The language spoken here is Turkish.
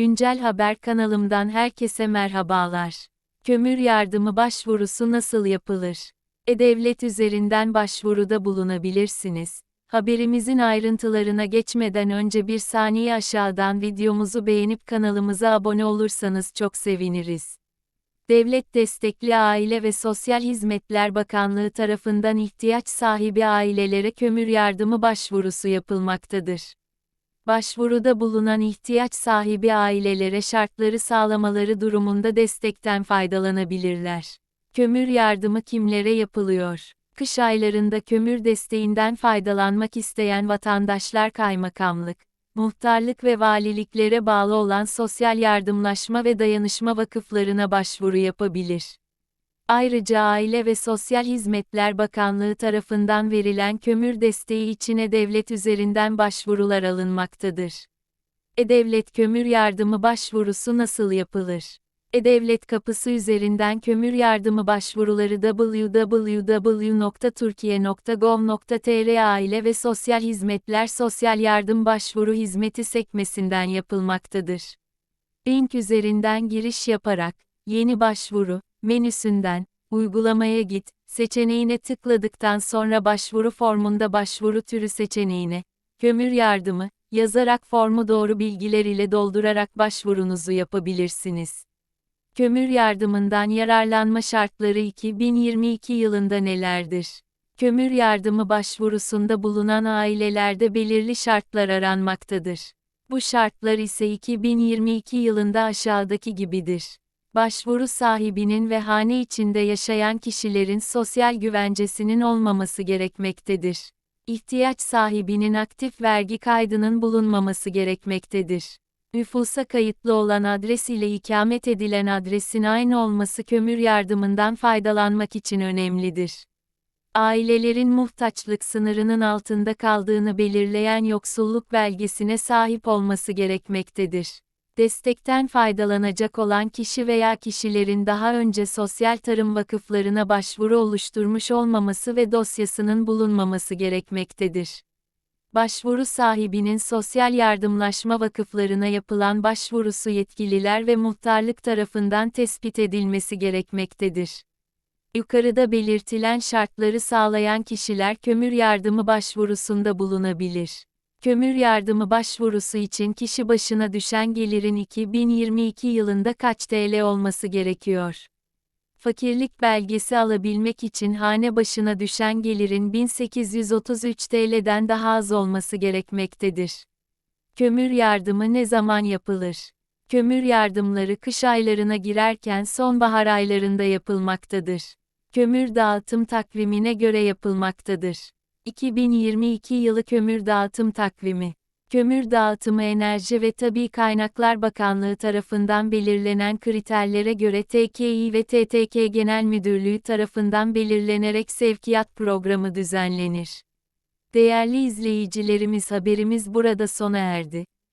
Güncel Haber kanalımdan herkese merhabalar. Kömür yardımı başvurusu nasıl yapılır? E-Devlet üzerinden başvuruda bulunabilirsiniz. Haberimizin ayrıntılarına geçmeden önce bir saniye aşağıdan videomuzu beğenip kanalımıza abone olursanız çok seviniriz. Devlet Destekli Aile ve Sosyal Hizmetler Bakanlığı tarafından ihtiyaç sahibi ailelere kömür yardımı başvurusu yapılmaktadır. Başvuruda bulunan ihtiyaç sahibi ailelere şartları sağlamaları durumunda destekten faydalanabilirler. Kömür yardımı kimlere yapılıyor? Kış aylarında kömür desteğinden faydalanmak isteyen vatandaşlar kaymakamlık, muhtarlık ve valiliklere bağlı olan sosyal yardımlaşma ve dayanışma vakıflarına başvuru yapabilir. Ayrıca Aile ve Sosyal Hizmetler Bakanlığı tarafından verilen kömür desteği içine devlet üzerinden başvurular alınmaktadır. E-Devlet kömür yardımı başvurusu nasıl yapılır? E-Devlet kapısı üzerinden kömür yardımı başvuruları www.turkiye.gov.tr Aile ve Sosyal Hizmetler Sosyal Yardım Başvuru Hizmeti sekmesinden yapılmaktadır. Link üzerinden giriş yaparak, yeni başvuru, menüsünden, uygulamaya git, seçeneğine tıkladıktan sonra başvuru formunda başvuru türü seçeneğine, kömür yardımı, yazarak formu doğru bilgiler ile doldurarak başvurunuzu yapabilirsiniz. Kömür yardımından yararlanma şartları 2022 yılında nelerdir? Kömür yardımı başvurusunda bulunan ailelerde belirli şartlar aranmaktadır. Bu şartlar ise 2022 yılında aşağıdaki gibidir. Başvuru sahibinin ve hane içinde yaşayan kişilerin sosyal güvencesinin olmaması gerekmektedir. İhtiyaç sahibinin aktif vergi kaydının bulunmaması gerekmektedir. Nüfusa kayıtlı olan adres ile ikamet edilen adresin aynı olması kömür yardımından faydalanmak için önemlidir. Ailelerin muhtaçlık sınırının altında kaldığını belirleyen yoksulluk belgesine sahip olması gerekmektedir. Destekten faydalanacak olan kişi veya kişilerin daha önce sosyal tarım vakıflarına başvuru oluşturmuş olmaması ve dosyasının bulunmaması gerekmektedir. Başvuru sahibinin sosyal yardımlaşma vakıflarına yapılan başvurusu yetkililer ve muhtarlık tarafından tespit edilmesi gerekmektedir. Yukarıda belirtilen şartları sağlayan kişiler kömür yardımı başvurusunda bulunabilir. Kömür yardımı başvurusu için kişi başına düşen gelirin 2022 yılında kaç TL olması gerekiyor? Fakirlik belgesi alabilmek için hane başına düşen gelirin 1833 TL'den daha az olması gerekmektedir. Kömür yardımı ne zaman yapılır? Kömür yardımları kış aylarına girerken sonbahar aylarında yapılmaktadır. Kömür dağıtım takvimine göre yapılmaktadır. 2022 yılı kömür dağıtım takvimi. Kömür dağıtımı Enerji ve Tabi Kaynaklar Bakanlığı tarafından belirlenen kriterlere göre TKİ ve TTK Genel Müdürlüğü tarafından belirlenerek sevkiyat programı düzenlenir. Değerli izleyicilerimiz haberimiz burada sona erdi.